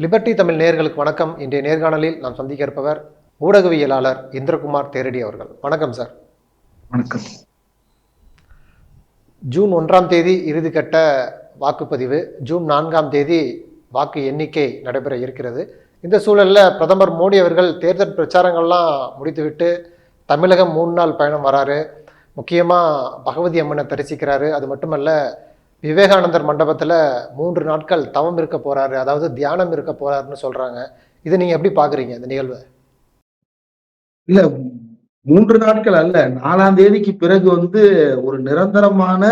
Liberty Tamil நேயர்களுக்கு வணக்கம். இன்றைய நேர்காணலில் நாம் சந்திக்க இருப்பவர் ஊடகவியலாளர் இந்திரகுமார் தேரடி அவர்கள். வணக்கம் சார் வணக்கம். ஜூன் ஒன்றாம் தேதி இறுதிக்கட்ட வாக்குப்பதிவு. ஜூன் நான்காம் தேதி வாக்கு எண்ணிக்கை நடைபெற இருக்கிறது. இந்த சூழலில் பிரதமர் மோடி அவர்கள் தேர்தல் பிரச்சாரங்கள்லாம் முடித்துவிட்டு தமிழகம் மூணு நாள் பயணம் வராரு. முக்கியமாக பகவதி அம்மனை தரிசிக்கிறாரு. அது மட்டுமல்ல விவேகானந்தர் மண்டபத்தில் மூன்று நாட்கள் தவம் இருக்க போகிறாரு அதாவது தியானம் இருக்க போறாருன்னு சொல்கிறாங்க இதை நீங்கள் எப்படி பார்க்குறீங்க இந்த நிகழ்வை? இல்லை மூன்று நாட்கள் அல்ல. நாலாம் தேதிக்கு பிறகு வந்து ஒரு நிரந்தரமான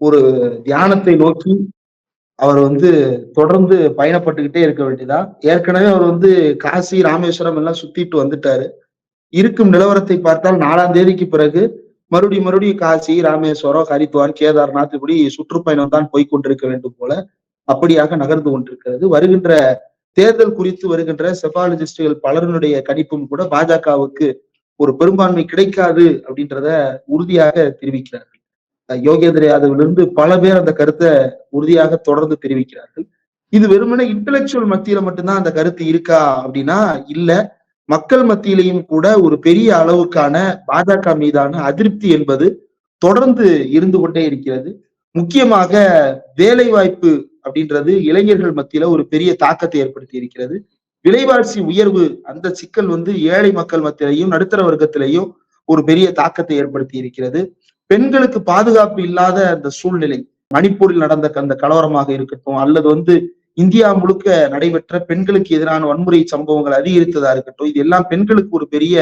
ஒரு தியானத்தை நோக்கி அவர் வந்து தொடர்ந்து பயணப்பட்டுக்கிட்டே இருக்க வேண்டியதா? ஏற்கனவே அவர் வந்து காசி ராமேஸ்வரம் எல்லாம் சுத்திட்டு வந்துட்டாரு. இருக்கும் நிலவரத்தை பார்த்தால் நாலாம் தேதிக்கு பிறகு மறுபடியும் மறுபடியும் காசி ராமேஸ்வரம் ஹரித்வார் கேதார்நாத் இப்படி சுற்றுப்பயணம் தான் போய்கொண்டிருக்க வேண்டும் போல அப்படியாக நகர்ந்து கொண்டிருக்கிறது. வருகின்ற தேர்தல் குறித்து வருகின்ற செபாலஜிஸ்டுகள் பலருடைய கணிப்பும் கூட பாஜகவுக்கு ஒரு பெரும்பான்மை கிடைக்காது அப்படின்றத உறுதியாக தெரிவிக்கிறார்கள். யோகேந்திர யாதவிலிருந்து பல பேர் அந்த கருத்தை உறுதியாக தொடர்ந்து தெரிவிக்கிறார்கள். இது வெறுமனே இன்டலெக்சுவல் மத்தியில மட்டும்தான் அந்த கருத்து இருக்கா அப்படின்னா இல்ல. மக்கள் மத்தியிலையும் கூட ஒரு பெரிய அளவுக்கான பாஜக மீதான அதிருப்தி என்பது தொடர்ந்து இருந்து கொண்டே இருக்கிறது. முக்கியமாக வேலை வாய்ப்பு அப்படின்றது இளைஞர்கள் மத்தியில ஒரு பெரிய தாக்கத்தை ஏற்படுத்தி இருக்கிறது. விலைவாசி உயர்வு அந்த சிக்கல் வந்து ஏழை மக்கள் மத்தியிலையும் நடுத்தர வர்க்கத்திலையும் ஒரு பெரிய தாக்கத்தை ஏற்படுத்தி இருக்கிறது. பெண்களுக்கு பாதுகாப்பு இல்லாத அந்த சூழ்நிலை மணிப்பூரில் நடந்த அந்த கலவரமாக இருக்கட்டும் அல்லது வந்து இந்தியா முழுக்க நடைபெற்ற பெண்களுக்கு எதிரான வன்முறை சம்பவங்கள் அதிகரித்ததா இருக்கட்டும் இது எல்லாம் பெண்களுக்கு ஒரு பெரிய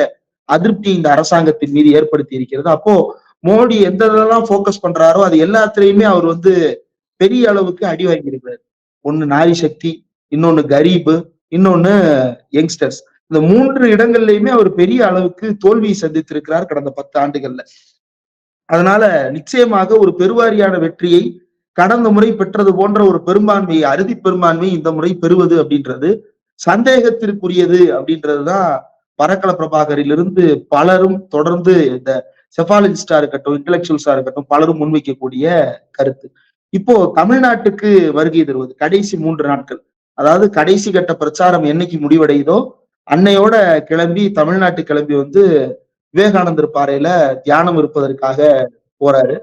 அதிருப்தி இந்த அரசாங்கத்தின் மீது ஏற்படுத்தி இருக்கிறது. அப்போ மோடி எந்த இதெல்லாம் போக்கஸ் பண்றாரோ அது எல்லாத்துலயுமே அவர் வந்து பெரிய அளவுக்கு அடி வாங்கியிருக்கிறார். ஒன்னு நாரி சக்தி இன்னொன்னு கரீபு இன்னொன்னு யங்ஸ்டர்ஸ் இந்த மூன்று இடங்கள்லயுமே அவர் பெரிய அளவுக்கு தோல்வியை சந்தித்திருக்கிறார் கடந்த பத்து ஆண்டுகள்ல. அதனால நிச்சயமாக ஒரு பெருவாரியான வெற்றியை கடந்த முறை பெற்றது போன்ற ஒரு பெரும்பான்மையை அறுதி பெரும்பான்மை இந்த முறை பெறுவது அப்படின்றது சந்தேகத்திற்குரியது அப்படின்றதுதான் பரக்கல பிரபாகரிலிருந்து பலரும் தொடர்ந்து இந்த செஃபாலஜிஸ்டா இருக்கட்டும் இன்டலெக்சுவல்ஸா இருக்கட்டும் பலரும் முன்வைக்கக்கூடிய கருத்து. இப்போ தமிழ்நாட்டுக்கு வருகை தருவது கடைசி மூன்று நாட்கள். அதாவது கடைசி கட்ட பிரச்சாரம் என்னைக்கு முடிவடையுதோ அன்னையோட கிளம்பி தமிழ்நாட்டு கிளம்பி வந்து விவேகானந்தர் பாறையில தியானம் இருப்பதற்காக போறாரு.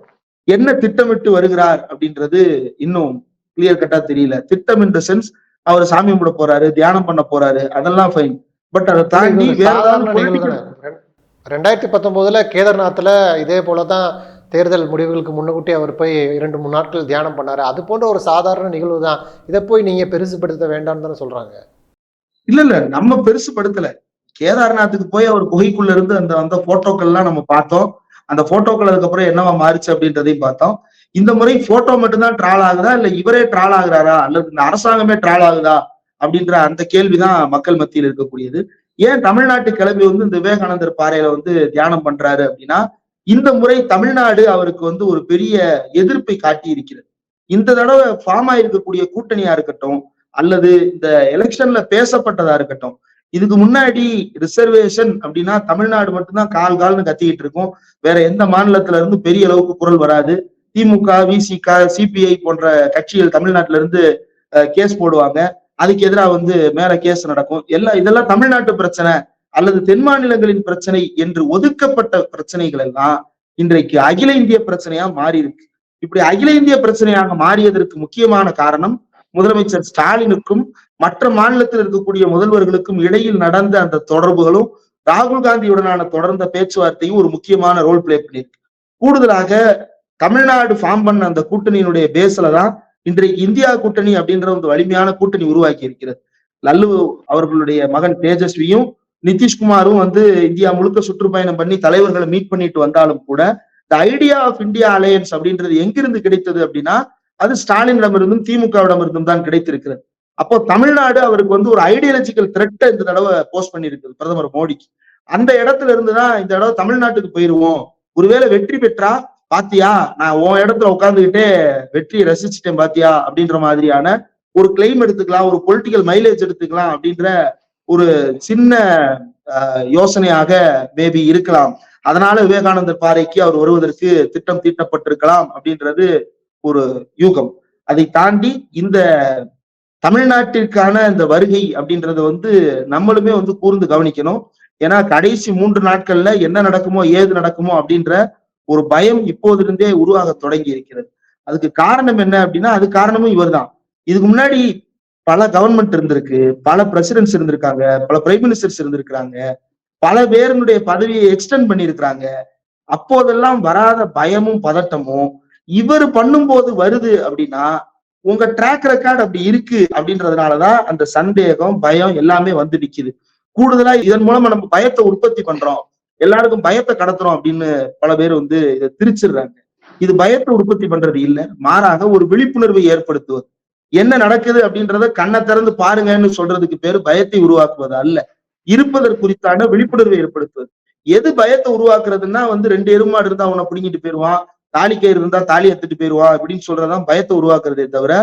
என்ன திட்டமிட்டு வருகிறார் அப்படின்றது இன்னும் கிளியர் கட்டா தெரியல. திட்டம் இந்த சென்ஸ் அவர் சாமி கும்பிட போறாரு தியானம் பண்ண போறாரு அதெல்லாம் ஃபைன் பட் அதை தாண்டி. ரெண்டாயிரத்தி பத்தொன்பதுல கேதார்நாத்ல இதே போலதான் தேர்தல் முடிவுகளுக்கு முன்னுக்கூட்டி அவர் போய் இரண்டு மூணு நாட்கள் தியானம் பண்ணாரு. அது போன்ற ஒரு சாதாரண நிகழ்வு தான் இதை போய் நீங்க பெருசுபடுத்த வேண்டாம்னு தானே சொல்றாங்க? இல்ல இல்ல. நம்ம பெருசுபடுத்தல கேதார்நாத்துக்கு போய் அவர் குகைக்குள்ள இருந்து அந்த அந்த போட்டோக்கள் எல்லாம் நம்ம பார்த்தோம். அந்த போட்டோக்கள் அதுக்கப்புறம் என்னவா மாறுச்சு அப்படின்றதையும் பார்த்தோம். இந்த முறை போட்டோ மட்டும்தான் ட்ரால் ஆகுதா? இல்ல இவரே ட்ரால் ஆகுறாரா? அல்லது இந்த அரசாங்கமே ட்ரால் ஆகுதா? அப்படின்ற அந்த கேள்விதான் மக்கள் மத்தியில் இருக்கக்கூடியது. ஏன் தமிழ்நாட்டு கிளம்பி வந்து இந்த விவேகானந்தர் பாறையில வந்து தியானம் பண்றாரு அப்படின்னா இந்த முறை தமிழ்நாடு அவருக்கு வந்து ஒரு பெரிய எதிர்ப்பை காட்டி இருக்கிறது இந்த தடவை ஃபார்ம் ஆயிருக்கக்கூடிய கூட்டணியா இருக்கட்டும் அல்லது இந்த எலெக்ஷன்ல பேசப்பட்டதா இருக்கட்டும் இதுக்கு முன்னாடி ரிசர்வேஷன் அப்படின்னா தமிழ்நாடு மட்டும்தான் கால் கால்னு கத்திக்கிட்டு இருக்கும். வேற எந்த மாநிலத்துல இருந்து பெரிய அளவுக்கு குரல் வராது. திமுக விசிக சிபிஐ போன்ற கட்சிகள் தமிழ்நாட்டுல இருந்து கேஸ் போடுவாங்க. அதுக்கு எதிராக வந்து மேல கேஸ் நடக்கும். எல்லாம் இதெல்லாம் தமிழ்நாட்டு பிரச்சனை அல்லது தென் மாநிலங்களின் பிரச்சனை என்று ஒதுக்கப்பட்ட பிரச்சனைகள் எல்லாம் இன்றைக்கு அகில இந்திய பிரச்சனையா மாறி இருக்கு இப்படி அகில இந்திய பிரச்சனையாக மாறியதற்கு முக்கியமான காரணம் முதலமைச்சர் ஸ்டாலினுக்கும் மற்ற மாநிலத்தில் இருக்கக்கூடிய முதல்வர்களுக்கும் இடையில் நடந்த அந்த தொடர்புகளும் ராகுல் காந்தியுடனான தொடர்ந்த பேச்சுவார்த்தையும் ஒரு முக்கியமான ரோல் பிளே பண்ணியிருக்கு. கூடுதலாக தமிழ்நாடு ஃபார்ம் பண்ண அந்த கூட்டணியினுடைய பேஸ்ல தான் இன்றைக்கு இந்தியா கூட்டணி அப்படின்ற ஒரு வலிமையான கூட்டணி உருவாக்கி இருக்கிறது. லல்லு அவர்களுடைய மகன் தேஜஸ்வியும் நிதிஷ்குமாரும் வந்து இந்தியா முழுக்க சுற்றுப்பயணம் பண்ணி தலைவர்களை மீட் பண்ணிட்டு வந்தாலும் கூட the idea of India alliance அப்படின்றது எங்கிருந்து கிடைத்தது அப்படின்னா அது ஸ்டாலினிடமிருந்தும் திமுகவிடமிருந்தும் தான் கிடைத்திருக்கிறது. அப்போ தமிழ்நாடு அவருக்கு வந்து ஒரு ஐடியாலஜிக்கல் த்ரெட்டை இந்த தடவை போஸ்ட் பண்ணியிருக்குது பிரதமர் மோடிக்கு. அந்த இடத்துல இருந்துதான் இந்த தடவை தமிழ்நாட்டுக்கு போயிருவோம். ஒருவேளை வெற்றி பெற்றா பாத்தியா நான் உன் இடத்துல உட்காந்துக்கிட்டே வெற்றியை ரசிச்சுட்டேன் பாத்தியா அப்படின்ற மாதிரியான ஒரு கிளைம் எடுத்துக்கலாம் ஒரு பொலிட்டிக்கல் மைலேஜ் எடுத்துக்கலாம் அப்படின்ற ஒரு சின்ன யோசனையாக மேபி இருக்கலாம். அதனால விவேகானந்தர் பாறைக்கு அவர் வருவதற்கு திட்டம் தீட்டப்பட்டிருக்கலாம் அப்படின்றது ஒரு யூகம். அதை தாண்டி இந்த தமிழ்நாட்டிற்கான இந்த வருகை அப்படின்றத வந்து நம்மளுமே வந்து கூர்ந்து கவனிக்கணும். ஏன்னா கடைசி மூன்று நாட்கள்ல என்ன நடக்குமோ ஏது நடக்குமோ அப்படின்ற ஒரு பயம் இப்போதிருந்தே உருவாக தொடங்கி இருக்கிறது. அதுக்கு காரணம் என்ன அப்படின்னா அது காரணமும் இவர் தான் இதுக்கு முன்னாடி பல கவர்மெண்ட் இருந்திருக்கு பல பிரசிடென்ட்ஸ் இருந்திருக்காங்க பல பிரைம் மினிஸ்டர்ஸ் இருந்திருக்கிறாங்க பல பேருனுடைய பதவியை எக்ஸ்டெண்ட் பண்ணியிருக்கிறாங்க. அப்போதெல்லாம் வராத பயமும் பதட்டமும் இவர் பண்ணும்போது வருது அப்படின்னா உங்க ட்ராக் ரெக்கார்ட் அப்படி இருக்கு அப்படின்றதுனாலதான் அந்த சந்தேகம் பயம் எல்லாமே வந்து நிக்குது. கூடுதலா இதன் மூலமா நம்ம பயத்தை உற்பத்தி பண்றோம். எல்லாருக்கும் பயத்தை கடத்துறோம் அப்படின்னு பல பேர் வந்து இதை திரிச்சிடுறாங்க. இது பயத்தை உற்பத்தி பண்றது இல்ல மாறாக ஒரு விழிப்புணர்வை ஏற்படுத்துவது. என்ன நடக்குது அப்படின்றத கண்ணை திறந்து பாருங்கன்னு சொல்றதுக்கு பேரு பயத்தை உருவாக்குவது அல்ல. இருப்பதற்குறித்தான விழிப்புணர்வை ஏற்படுத்துவது. எது பயத்தை உருவாக்குறதுன்னா வந்து ரெண்டு எருமாடு இருந்தா அவனை பிடிங்கிட்டு தாலி கயிறு இருந்தா தாலி எடுத்துட்டு போயிருவா அப்படின்னு சொல்றதுதான் பயத்தை உருவாக்குறதே தவிர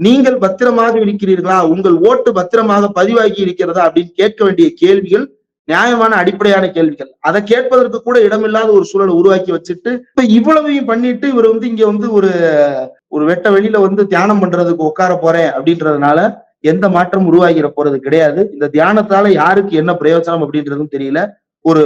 நீங்கள் பத்திரமாக இருக்கிறீர்களா? உங்கள் ஓட்டு பத்திரமாக பதிவாகி இருக்கிறதா? அப்படின்னு கேட்க வேண்டிய கேள்விகள் நியாயமான அடிப்படையான கேள்விகள். அதை கேட்பதற்கு கூட இடமில்லாத ஒரு சூழலை உருவாக்கி வச்சுட்டு இப்ப இவ்வளவையும் பண்ணிட்டு இவர் வந்து இங்க வந்து ஒரு ஒரு வெட்ட வெளியில வந்து தியானம் பண்றதுக்கு உட்கார போறேன் அப்படின்றதுனால எந்த மாற்றம் உருவாகிற போறது கிடையாது. இந்த தியானத்தால யாருக்கு என்ன பிரயோஜனம் அப்படின்றதும் தெரியல. ஒரு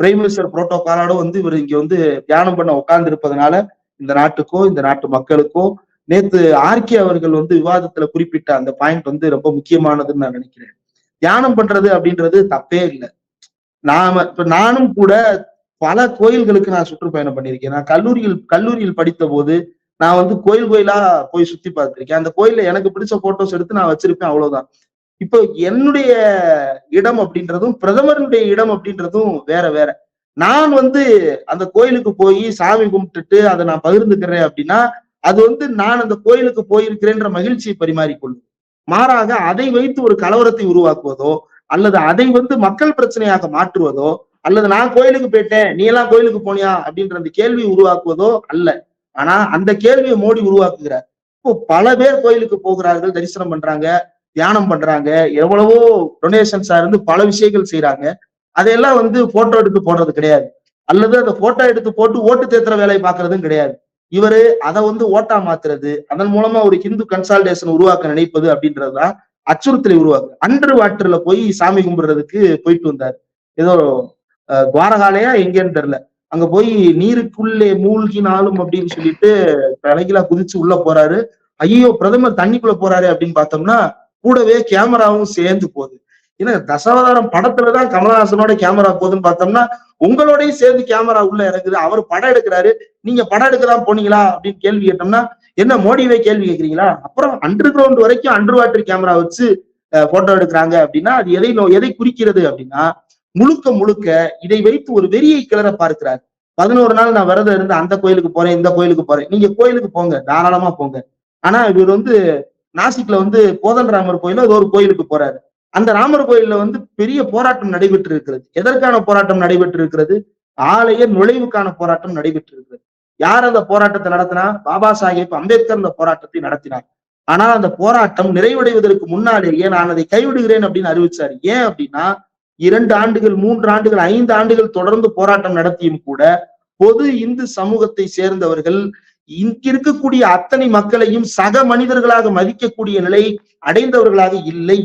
பிரைம் மினிஸ்டர் புரோட்டோகாலோட வந்து இவர் இங்க வந்து தியானம் பண்ண உட்கார்ந்து இருப்பதனால இந்த நாட்டுக்கோ இந்த நாட்டு மக்களுக்கோ நேத்து ஆர்கே அவர்கள் வந்து விவாதத்துல குறிப்பிட்ட அந்த பாயிண்ட் வந்து ரொம்ப முக்கியமானதுன்னு நான் நினைக்கிறேன். தியானம் பண்றது அப்படின்றது தப்பே இல்லை. நாம இப்ப நானும் கூட பல கோயில்களுக்கு நான் சுற்றுப்பயணம் பண்ணியிருக்கேன். நான் கல்லூரியில் கல்லூரியில் படித்த போது நான் வந்து கோயில் கோயிலா போய் சுத்தி பார்த்திருக்கேன். அந்த கோயில்ல எனக்கு பிடிச்ச போட்டோஸ் எடுத்து நான் வச்சிருப்பேன் அவ்வளவுதான். இப்போ என்னுடைய இடம் அப்படின்றதும் பிரதமருடைய இடம் அப்படின்றதும் வேற வேற. நான் வந்து அந்த கோயிலுக்கு போய் சாமி கும்பிட்டுட்டு அதை நான் பகிர்ந்துக்கிறேன் அப்படின்னா அது வந்து நான் அந்த கோயிலுக்கு போயிருக்கிறேன்ற மகிழ்ச்சியை பரிமாறிக்கொள்ளும். மாறாக அதை வைத்து ஒரு கலவரத்தை உருவாக்குவதோ அல்லது அதை வந்து மக்கள் பிரச்சனையாக மாற்றுவதோ அல்லது நான் கோயிலுக்கு போயிட்டேன் நீ எல்லாம் கோயிலுக்கு போனியா அப்படின்ற அந்த கேள்வி உருவாக்குவதோ அல்ல. ஆனா அந்த கேள்வியை மோடி உருவாக்குகிறார். இப்போ பல பேர் கோயிலுக்கு போகிறார்கள் தரிசனம் பண்றாங்க. தியானம் பண்றாங்க எவ்வளவோ டொனேஷன்ஸா இருந்து பல விஷயங்கள் செய்யறாங்க அதையெல்லாம் வந்து போட்டோ எடுத்து போடுறது கிடையாது. அல்லது அந்த போட்டோ எடுத்து போட்டு ஓட்டு தேத்துற வேலையை பாக்குறதும் கிடையாது. இவரு அதை வந்து ஓட்டா மாத்துறது அதன் மூலமா ஒரு ஹிந்து கன்சால்டேஷன் உருவாக்க நினைப்பது அப்படின்றதுதான் அச்சுறுத்தலை உருவாக்கு அண்டர் வாட்டர்ல போய் சாமி கும்பிடுறதுக்கு போயிட்டு வந்தார். ஏதோ துவாரகாலையா எங்கேன்னு தெரியல. அங்க போய் நீருக்குள்ளே மூழ்கினாலும் அப்படின்னு சொல்லிட்டு தலைகிலா குதிச்சு உள்ள போறாரு. ஐயோ பிரதமர் தண்ணிக்குள்ள போறாரு அப்படின்னு பார்த்தோம்னா கூடவே கேமராவும் சேர்ந்து போகுது. ஏன்னா தசாவதாரம் படத்துலதான் கமலஹாசனோட கேமரா போகுதுன்னு பார்த்தோம்னா உங்களோடயும் சேர்ந்து கேமரா உள்ள இறங்குது. அவர் படம் எடுக்கிறாரு. நீங்க படம் எடுக்கலாம் போனீங்களா? அப்படின்னு கேள்வி கேட்டோம்னா என்ன மோடியவே கேள்வி கேட்கறீங்களா? அப்புறம் அண்டர் கிரவுண்ட் வரைக்கும் அண்டர் வாட்டர் கேமரா வச்சு போட்டோ எடுக்கிறாங்க அப்படின்னா அது எதை நோ- எதை குறிக்கிறது அப்படின்னா முழுக்க முழுக்க இதை வைத்து ஒரு வெறியை கிளற பார்க்கிறார். பதினோரு நாள் நான் விரதம் இருந்து அந்த கோயிலுக்கு போறேன் இந்த கோயிலுக்கு போறேன். நீங்க கோயிலுக்கு போங்க தாராளமா போங்க. ஆனா இவர் வந்து நாசிக்ல வந்து கோதண்டராமர் கோயில ஏதோ ஒரு கோயிலுக்கு போறாரு. அந்த ராமர் கோயில்ல வந்து பெரிய போராட்டம் நடைபெற்று இருக்கிறது எதற்கான போராட்டம் நடைபெற்று இருக்கிறது ஆலய நுழைவுக்கான போராட்டம் நடைபெற்று இருக்கிறது யார் அந்த போராட்டத்தை நடத்தினா? பாபா சாஹேப் அம்பேத்கர் அந்த போராட்டத்தை நடத்தினார். ஆனால் அந்த போராட்டம் நிறைவடைவதற்கு முன்னாலேயே நான் அதை கைவிடுகிறேன் அப்படின்னு அறிவிச்சாரு. ஏன் அப்படின்னா இரண்டு ஆண்டுகள் மூன்று ஆண்டுகள் ஐந்து ஆண்டுகள் தொடர்ந்து போராட்டம் நடத்தியும் கூட பொது இந்து சமூகத்தை சேர்ந்தவர்கள் இங்க இருக்கக்கூடிய அத்தனை மக்களையும் சக மனிதர்களாக மதிக்கக்கூடிய நிலை அடைந்தவர்களாக இல்லை.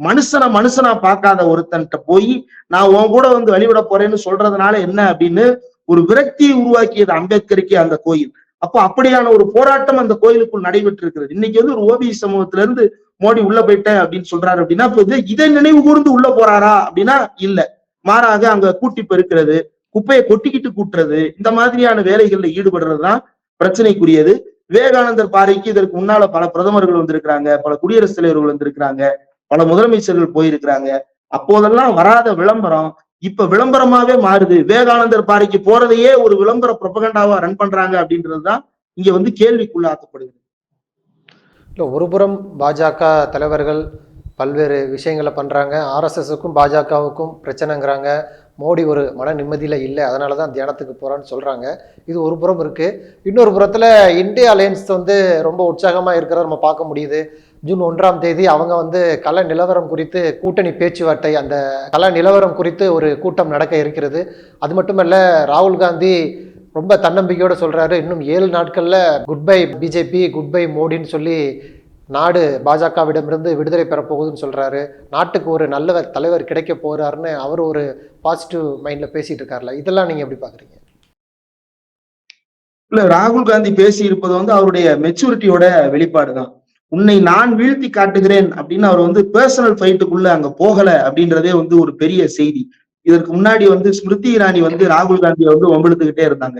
மனுஷனை மனுஷனா பார்க்காத ஒருத்தன்ட்ட போய் நான் உன் கூட வந்து வழிவிட போறேன்னு சொல்றதுனால என்ன? அப்படின்னு ஒரு விரக்தியை உருவாக்கியது அம்பேத்கருக்கே அந்த கோயில். அப்போ அப்படியான ஒரு போராட்டம் அந்த கோயிலுக்குள் நடைபெற்று இருக்கிறது இன்னைக்கு வந்து ஒரு ஓபி சமூகத்துல இருந்து மோடி உள்ள போயிட்டேன் அப்படின்னு சொல்றாரு அப்படின்னா இப்ப இதை நினைவு கூர்ந்து உள்ள போறாரா அப்படின்னா இல்ல. மாறாக அங்க கூட்டி பெருக்கிறது குப்பையை கொட்டிக்கிட்டு கூட்டுறது இந்த மாதிரியான வேலைகள்ல ஈடுபடுறதுதான் பிரச்சனைக்குரியது. விவேகானந்தர் பாறைக்கு இதற்கு முன்னால பல பிரதமர்கள் வந்திருக்கிறாங்க பல குடியரசுத் தலைவர்கள் வந்திருக்கிறாங்க பல முதலமைச்சர்கள் போயிருக்கிறாங்க. அப்போதெல்லாம் வராத விளம்பரம் இப்ப விளம்பரமாவே மாறுது. விவேகானந்தர் பாறைக்கு போறதையே ஒரு விளம்பர புரபகண்டாவா ரன் பண்றாங்க அப்படின்றதுதான் இங்க வந்து கேள்விக்குள்ளாக்கப்படுகிறது. இல்லை ஒருபுறம் பாஜக தலைவர்கள் பல்வேறு விஷயங்களை பண்ணுறாங்க ஆர்எஸ்எஸ்க்கும் பாஜகவுக்கும் பிரச்சனைங்கிறாங்க. மோடி ஒரு மன நிம்மதியில் இல்லை அதனால தான் தியானத்துக்கு போகிறான்னு சொல்கிறாங்க இது ஒரு புறம் இருக்குது இன்னொரு புறத்தில் இந்தியா அலையன்ஸ் வந்து ரொம்ப உற்சாகமாக இருக்கிறத நம்ம பார்க்க முடியுது. ஜூன் ஒன்றாம் தேதி அவங்க வந்து கள நிலவரம் குறித்து கூட்டணி பேச்சுவார்த்தை அந்த கள நிலவரம் குறித்து ஒரு கூட்டம் நடக்க இருக்கிறது. அது மட்டுமல்ல ராகுல் காந்தி ரொம்ப தன்னம்பிக்கையோடு சொல்கிறாரு இன்னும் ஏழு நாட்களில் goodbye BJP goodbye மோடின்னு சொல்லி நாடு பாஜகவிடமிருந்து விடுதலை பெறப்போகுதுன்னு சொல்றாரு. நாட்டுக்கு ஒரு நல்ல தலைவர் கிடைக்க போறாருன்னு அவர் ஒரு பாசிட்டிவ் மைண்ட்ல பேசிட்டு இருக்காருல்ல. இதெல்லாம் நீங்க எப்படி பாக்குறீங்க? இல்ல ராகுல் காந்தி பேசி இருப்பது வந்து அவருடைய மெச்சூரிட்டியோட வெளிப்பாடுதான் உன்னை நான் வீழ்த்தி காட்டுகிறேன் அப்படின்னு அவர் வந்து பர்சனல் ஃபைட்டுக்குள்ள அங்க போகல அப்படின்றதே வந்து ஒரு பெரிய செய்தி. இதற்கு முன்னாடி வந்து ஸ்மிருதி இரானி வந்து ராகுல் காந்தியை வந்து வம்பிழுத்துக்கிட்டே இருந்தாங்க.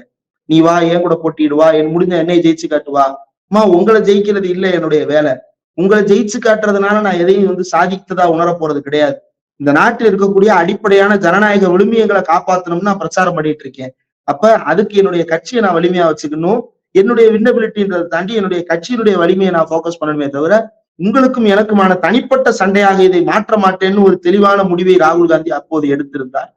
நீ வா என் கூட போட்டிடுவா என் முடிஞ்ச என்னை ஜெயிச்சு காட்டுவா அம்மா உங்களை ஜெயிக்கிறது இல்லை என்னுடைய வேலை. உங்களை ஜெயிச்சு காட்டுறதுனால நான் எதையும் வந்து சாதித்ததா உணர போறது கிடையாது. இந்த நாட்டில் இருக்கக்கூடிய அடிப்படையான ஜனநாயக விழுமியங்களை காப்பாத்தணும்னு நான் பிரச்சாரம் பண்ணிட்டு இருக்கேன். அப்ப அதுக்கு என்னுடைய கட்சியை நான் வலிமையா வச்சுக்கணும். என்னுடைய விண்ணபிலிட்டின்றதை தாண்டி என்னுடைய கட்சியினுடைய வலிமையை நான் ஃபோக்கஸ் பண்ணணுமே தவிர உங்களுக்கும் எனக்குமான தனிப்பட்ட சண்டையாக இதை மாற்ற மாட்டேன்னு ஒரு தெளிவான முடிவை ராகுல் காந்தி அப்போது எடுத்திருந்தார்.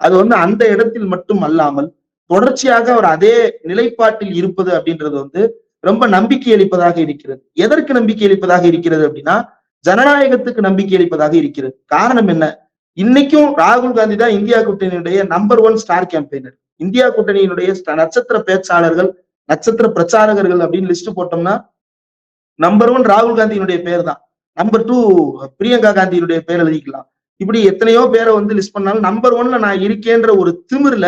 அது வந்து அந்த இடத்தில் மட்டும் அல்லாமல் தொடர்ச்சியாக அவர் அதே நிலைப்பாட்டில் இருப்பது அப்படின்றது வந்து ரொம்ப நம்பிக்கை அளிப்பதாக இருக்கிறது. எதற்கு நம்பிக்கை அளிப்பதாக இருக்கிறது அப்படின்னா ஜனநாயகத்துக்கு நம்பிக்கை அளிப்பதாக இருக்கிறது. காரணம் என்ன? இன்னைக்கும் ராகுல் காந்தி தான் India கூட்டணியினுடைய number one star campaigner India கூட்டணியினுடைய நட்சத்திர பேச்சாளர்கள் நட்சத்திர பிரச்சாரகர்கள் அப்படின்னு லிஸ்ட் போட்டோம்னா நம்பர் ஒன் ராகுல் காந்தியினுடைய பேர் தான். நம்பர் டூ பிரியங்கா காந்தியினுடைய பேர் எழுதிக்கலாம். இப்படி எத்தனையோ பேரை வந்து லிஸ்ட் பண்ணாலும் நம்பர் ஒன்ல நான் இருக்கேன்ற ஒரு திமிர்ல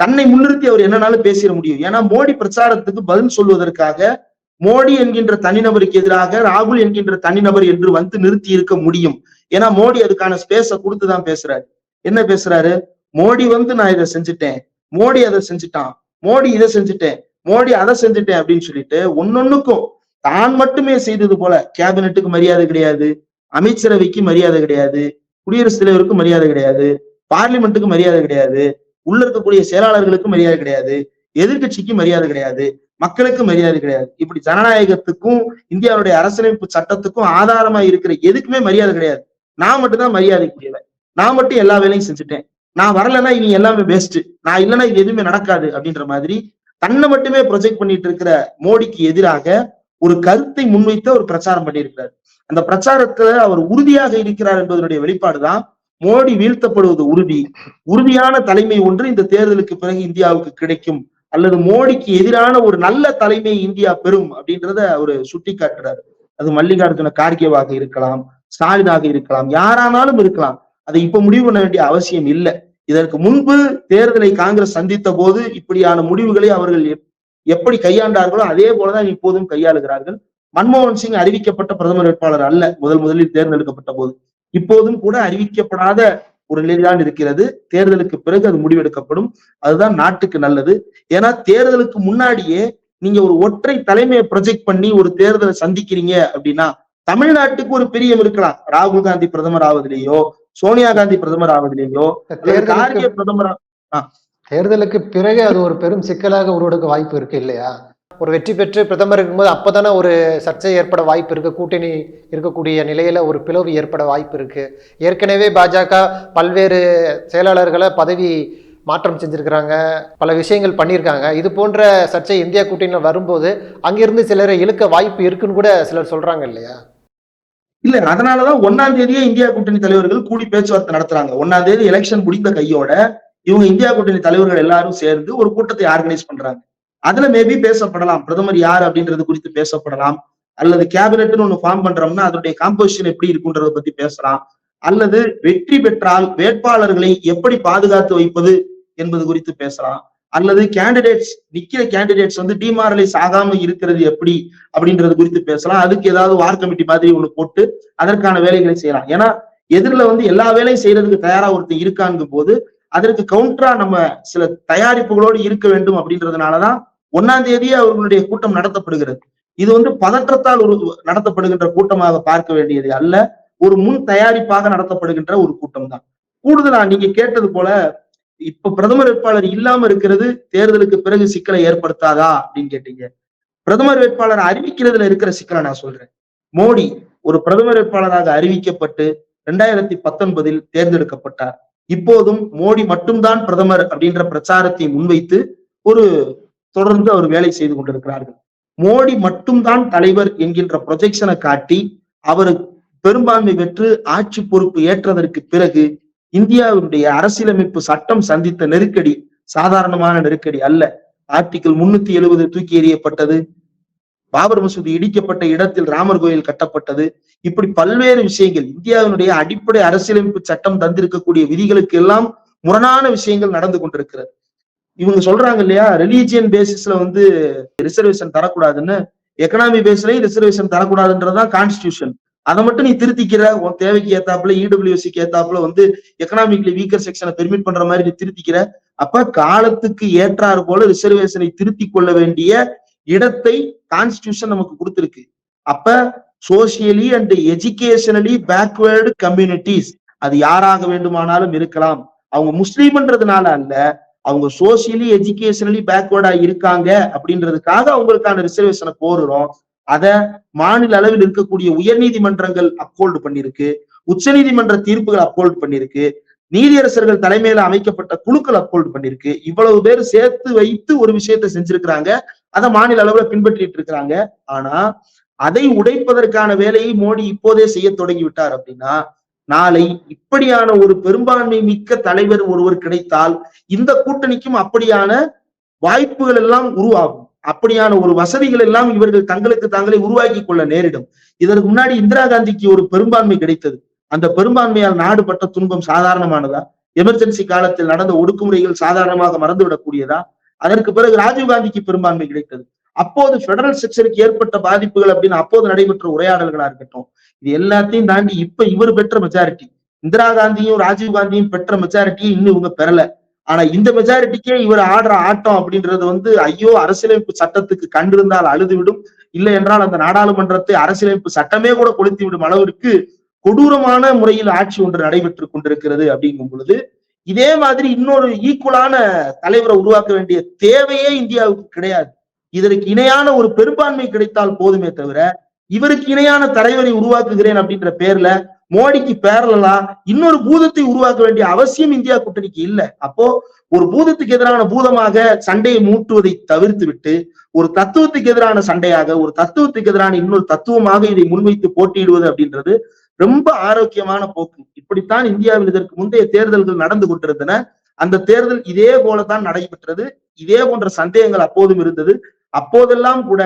தன்னை முன்னிறுத்தி அவர் என்னன்னாலும் பேசிட முடியும். ஏன்னா மோடி பிரச்சாரத்துக்கு பதில் சொல்வதற்காக மோடி என்கின்ற தனிநபருக்கு எதிராக ராகுல் என்கின்ற தனிநபர் என்று வந்து நிறுத்தி இருக்க முடியும். ஏன்னா மோடி அதுக்கான ஸ்பேஸ கொடுத்துதான் பேசுறாரு. என்ன பேசுறாரு? மோடி வந்து நான் இதை செஞ்சுட்டேன். மோடி அதை செஞ்சுட்டான். மோடி இதை செஞ்சுட்டேன். மோடி அதை செஞ்சுட்டேன் அப்படின்னு சொல்லிட்டு ஒன்னொன்னுக்கும் தான் மட்டுமே செய்தது போல கேபினெட்டுக்கு மரியாதை கிடையாது அமைச்சரவைக்கு மரியாதை கிடையாது குடியரசுத் தலைவருக்கு மரியாதை கிடையாது பார்லிமெண்ட்டுக்கு மரியாதை கிடையாது உள்ள இருக்கக்கூடிய செயலாளர்களுக்கும் மரியாதை கிடையாது. எதிர்க்கட்சிக்கு மரியாதை கிடையாது. மக்களுக்கு மரியாதை கிடையாது. இப்படி ஜனநாயகத்துக்கும் இந்தியாவுடைய அரசியலமைப்பு சட்டத்துக்கும் ஆதாரமா இருக்கிற எதுக்குமே மரியாதை கிடையாது. நான் மட்டும்தான் மரியாதைக்குரியவன். நான் மட்டும் எல்லா வேலையும் செஞ்சுட்டேன். நான் வரலைன்னா இனி எல்லாமே வேஸ்ட் நான் இல்லைன்னா இது எதுவுமே நடக்காது அப்படின்ற மாதிரி தன்னை மட்டுமே ப்ரொஜெக்ட் பண்ணிட்டு இருக்கிற மோடிக்கு எதிராக ஒரு கருத்தை முன்வைத்து அவர் பிரச்சாரம் பண்ணியிருக்கிறார். அந்த பிரச்சாரத்துல அவர் உறுதியாக இருக்கிறார் என்பதனுடைய வெளிப்பாடுதான் மோடி வீழ்த்தப்படுவது உறுதி. உறுதியான தலைமை ஒன்று இந்த தேர்தலுக்கு பிறகு இந்தியாவுக்கு கிடைக்கும். அல்லது மோடிக்கு எதிரான ஒரு நல்ல தலைமை இந்தியா பெறும் அப்படின்றத அவரு சுட்டி காட்டுறாரு அது மல்லிகார்ஜுன கார்கேவாக இருக்கலாம் ஸ்டாலினாக இருக்கலாம் யாரானாலும் இருக்கலாம். அதை இப்ப முடிவு பண்ண வேண்டிய அவசியம் இல்லை. இதற்கு முன்பு தேர்தலை காங்கிரஸ் சந்தித்த போது இப்படியான முடிவுகளை அவர்கள் எப்- எப்படி கையாண்டார்களோ அதே போலதான் இப்போதும் கையாளுகிறார்கள். மன்மோகன் சிங் அறிவிக்கப்பட்ட பிரதமர் வேட்பாளர் அல்ல. முதல் முதலில் தேர்ந்தெடுக்கப்பட்ட போது. இப்போதும் கூட அறிவிக்கப்படாத ஒரு நிலைதான் இருக்கிறது. தேர்தலுக்கு பிறகு அது முடிவெடுக்கப்படும். அதுதான் நாட்டுக்கு நல்லது. ஏன்னா தேர்தலுக்கு முன்னாடியே நீங்க ஒரு ஒற்றை தலைமையை ப்ரொஜெக்ட் பண்ணி ஒரு தேர்தலை சந்திக்கிறீங்க அப்படின்னா தமிழ்நாட்டுக்கு ஒரு பிரியம் இருக்கலாம். ராகுல் காந்தி பிரதமர் ஆவதிலேயோ சோனியா காந்தி பிரதமர் ஆவதிலேயோ கார்கே பிரதமர் தேர்தலுக்கு பிறகு அது ஒரு பெரும் சிக்கலாக உருவெடுக்க வாய்ப்பு இருக்கு இல்லையா? ஒரு வெற்றி பெற்று பிரதமர் இருக்கும்போது அப்பதானே ஒரு சர்ச்சை ஏற்பட வாய்ப்பு இருக்குது கூட்டணி இருக்கக்கூடிய நிலையில் ஒரு பிளவு ஏற்பட வாய்ப்பு இருக்குது ஏற்கனவே பாஜக பல்வேறு செயலாளர்களை பதவி மாற்றம் செஞ்சுருக்கிறாங்க. பல விஷயங்கள் பண்ணியிருக்காங்க. இது போன்ற சர்ச்சை இந்தியா கூட்டணியில் வரும்போது அங்கிருந்து சிலரை இழுக்க வாய்ப்பு இருக்குன்னு கூட சிலர் சொல்கிறாங்க இல்லையா? இல்ல அதனாலதான் ஒன்னாம் தேதியே இந்தியா கூட்டணி தலைவர்கள் கூடி பேச்சுவார்த்தை நடத்துறாங்க. ஒன்னாம் தேதி எலெக்ஷன் முடிந்த கையோட இவங்க இந்தியா கூட்டணி தலைவர்கள் எல்லாரும் சேர்ந்து ஒரு கூட்டத்தை ஆர்கனைஸ் பண்றாங்க. அதுல மேபி பேசப்படலாம். பிரதமர் யார் அப்படின்றது குறித்து பேசப்படலாம். அல்லது கேபினட்னு ஒண்ணு ஃபார்ம் பண்றோம்னா அதனுடைய காம்போசிஷன் எப்படி இருக்குன்றத பத்தி பேசலாம். அல்லது வெற்றி பெற்றால் வேட்பாளர்களை எப்படி பாதுகாத்து வைப்பது என்பது குறித்து பேசலாம். அல்லது கேண்டிடேட்ஸ் நிக்கிற கேண்டிடேட்ஸ் வந்து டிமாரலைஸ் ஆகாம இருக்கிறது எப்படி அப்படின்றது குறித்து பேசலாம். அதுக்கு ஏதாவது வார் கமிட்டி மாதிரி ஒண்ணு போட்டு அதற்கான வேலைகளை செய்யலாம். ஏன்னா எதிரில வந்து எல்லா வேலையும் செய்யறதுக்கு தயாரா ஒருத்தர் இருக்காங்கும் போது அதற்கு கவுண்டரா நம்ம சில தயாரிப்புகளோடு இருக்க வேண்டும் அப்படின்றதுனாலதான் ஒன்னாம் தேதியே அவர்களுடைய கூட்டம் நடத்தப்படுகிறது. இது வந்து பதற்றத்தால் ஒரு நடத்தப்படுகின்ற கூட்டமாக பார்க்க வேண்டியது அல்ல. ஒரு முன் தயாரிப்பாக நடத்தப்படுகின்ற ஒரு கூட்டம் தான் கூடுதலா நீங்க கேட்டது போல இப்ப பிரதமர் வேட்பாளர் இல்லாம இருக்கிறது தேர்தலுக்கு பிறகு சிக்கலை ஏற்படுத்தாதா அப்படின்னு கேட்டீங்க. பிரதமர் வேட்பாளர் அறிவிக்கிறதுல இருக்கிற சிக்கலை நான் சொல்றேன். மோடி ஒரு பிரதமர் வேட்பாளராக அறிவிக்கப்பட்டு ரெண்டாயிரத்தி பத்தொன்பதில் தேர்ந்தெடுக்கப்பட்டார். இப்போதும் மோடி மட்டும்தான் பிரதமர் அப்படின்ற பிரச்சாரத்தை முன்வைத்து ஒரு தொடர்ந்து அவர் வேலை செய்து கொண்டிருக்கிறார்கள். மோடி மட்டும்தான் தலைவர் என்கின்ற ப்ரொஜெக்ஷனை காட்டி அவர் பெரும்பான்மை பெற்று ஆட்சி பொறுப்பு ஏற்றதற்கு பிறகு இந்தியாவுடைய அரசியலமைப்பு சட்டம் சந்தித்த நெருக்கடி சாதாரணமான நெருக்கடி அல்ல. ஆர்டிகிள் முன்னூத்தி எழுபது தூக்கி எறியப்பட்டது. பாபர் மசூதி இடிக்கப்பட்ட இடத்தில் ராமர் கோயில் கட்டப்பட்டது. இப்படி பல்வேறு விஷயங்கள் இந்தியாவினுடைய அடிப்படை அரசியலமைப்பு சட்டம் தந்திருக்கக்கூடிய விதிகளுக்கு எல்லாம் முரணான விஷயங்கள் நடந்து கொண்டிருக்கிறது. இவங்க சொல்றாங்க இல்லையா ரிலீஜியன் பேசிஸ்ல வந்து ரிசர்வேஷன் தரக்கூடாதுன்னு எக்கனாமி பேஸ்லயும் ரிசர்வேஷன் தரக்கூடாதுன்றதுதான் கான்ஸ்டியூஷன் அதை மட்டும் நீ திருத்திக்கிற உன் தேவைக்கு ஏத்தாப்புல இடபிள்யூசிக்கு ஏத்தாப்புல வந்து எக்கனாமிக்லி வீக்கர் செக்ஷனை பெர்மிட் பண்ற மாதிரி நீ திருத்திக்கிற. அப்ப காலத்துக்கு ஏற்றாறு போல ரிசர்வேஷனை திருத்தி கொள்ள வேண்டிய இடத்தை கான்ஸ்டியூஷன் நமக்கு கொடுத்துருக்கு. அப்ப socially and educationally backward communities அது யாராக வேண்டுமானாலும் இருக்கலாம். அவங்க முஸ்லீம்ன்றதுனால அல்ல அவங்க சோசியலி எஜுகேஷனலி பேக்வேர்டா இருக்காங்க அப்படின்றதுக்காக அவங்களுக்கான ரிசர்வேஷனை கோருறோம். அத மாநில அளவில் இருக்கக்கூடிய உயர்நீதிமன்றங்கள் அப்ஹோல்டு பண்ணிருக்கு. உச்சநீதிமன்ற தீர்ப்புகள் அப்ஹோல்டு பண்ணிருக்கு. நீதியரசர்கள் தலைமையில அமைக்கப்பட்ட குழுக்கள் அப்ஹோல்டு பண்ணிருக்கு. இவ்வளவு பேர் சேர்த்து வைத்து ஒரு விஷயத்த செஞ்சிருக்கிறாங்க. அதை மாநில அளவுல பின்பற்றிட்டு இருக்கிறாங்க. ஆனா அதை உடைப்பதற்கான வேலையை மோடி இப்போதே செய்ய தொடங்கி விட்டார் அப்படின்னா நாளை இப்படியான ஒரு பெரும்பான்மை மிக்க தலைவர் ஒருவர் கிடைத்தால் இந்த கூட்டணிக்கும் அப்படியான வாய்ப்புகள் எல்லாம் உருவாகும். அப்படியான ஒரு வசதிகள் எல்லாம் இவர்கள் தங்களுக்கு தாங்களே உருவாக்கி கொள்ள நேரிடும். இதற்கு முன்னாடி இந்திரா காந்திக்கு ஒரு பெரும்பான்மை கிடைத்தது. அந்த பெரும்பான்மையால் நாடு பட்ட துன்பம் சாதாரணமானதா? எமர்ஜென்சி காலத்தில் நடந்த ஒடுக்குமுறைகள் சாதாரணமாக மறந்துவிடக்கூடியதா அதற்கு பிறகு ராஜீவ்காந்திக்கு பெரும்பான்மை கிடைத்தது. அப்போது பெடரல் ஸ்ட்ரக்சருக்கு ஏற்பட்ட பாதிப்புகள் அப்படின்னு அப்போது நடைபெற்ற உரையாடல்களா இருக்கட்டும் இது எல்லாத்தையும் தாண்டி இப்ப இவர் பெற்ற மெஜாரிட்டி இந்திரா காந்தியும் ராஜீவ் காந்தியும் பெற்ற மெஜாரிட்டியை இன்னும் இவங்க பெறல. ஆனா இந்த மெஜாரிட்டிக்கே இவர் ஆடுற ஆட்டம் அப்படின்றது வந்து ஐயோ அரசியலமைப்பு சட்டத்துக்கு கண்டிருந்தால் அழுது விடும் இல்லை என்றால் அந்த நாடாளுமன்றத்தை அரசியலமைப்பு சட்டமே கூட கொளுத்தி விடும் அளவிற்கு கொடூரமான முறையில் ஆட்சி ஒன்று நடைபெற்று கொண்டிருக்கிறது அப்படிங்கும் பொழுது இதே மாதிரி இன்னொரு ஈக்குவலான தலைவரை உருவாக்க வேண்டிய தேவையே இந்தியாவுக்கு கிடையாது. இதற்கு இணையான ஒரு பெரும்பான்மை கிடைத்தால் போதுமே தவிர இவருக்கு இணையான தலைவரை உருவாக்குகிறேன் அப்படின்ற பேர்ல மோடிக்கு பேரலா இன்னொரு பூதத்தை உருவாக்க வேண்டிய அவசியம் இந்தியா கூட்டணிக்கு இல்ல. அப்போ ஒரு பூதத்துக்கு எதிரான பூதமாக சண்டையை மூட்டுவதை தவிர்த்து விட்டு ஒரு தத்துவத்துக்கு எதிரான சண்டையாக ஒரு தத்துவத்துக்கு எதிரான இன்னொரு தத்துவமாக இதை முன்வைத்து போட்டியிடுவது அப்படின்றது ரொம்ப ஆரோக்கியமான போக்கு. இப்படித்தான் இந்தியாவில் இதற்கு முந்தைய தேர்தல்கள் நடந்து கொண்டிருந்தன. அந்த தேர்தல் இதே போலதான் நடைபெற்றது. இதே போன்ற சந்தேகங்கள் அப்போதும் இருந்தது. அப்போதெல்லாம் கூட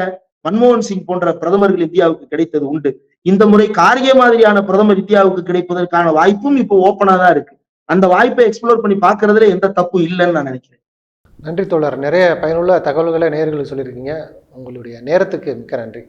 மன்மோகன் சிங் போன்ற பிரதமர்கள் இந்தியாவுக்கு கிடைத்தது உண்டு. இந்த முறை கார்கே மாதிரியான பிரதமர் இந்தியாவுக்கு கிடைப்பதற்கான வாய்ப்பும் இப்போ ஓப்பனா தான் இருக்கு. அந்த வாய்ப்பை எக்ஸ்ப்ளோர் பண்ணி பாக்குறதுல எந்த தப்பு இல்லைன்னு நான் நினைக்கிறேன். நன்றி தோழர். நிறைய பயனுள்ள தகவல்களை நேர்களுக்கு சொல்லியிருக்கீங்க. உங்களுடைய நேரத்துக்கு மிக்க நன்றி.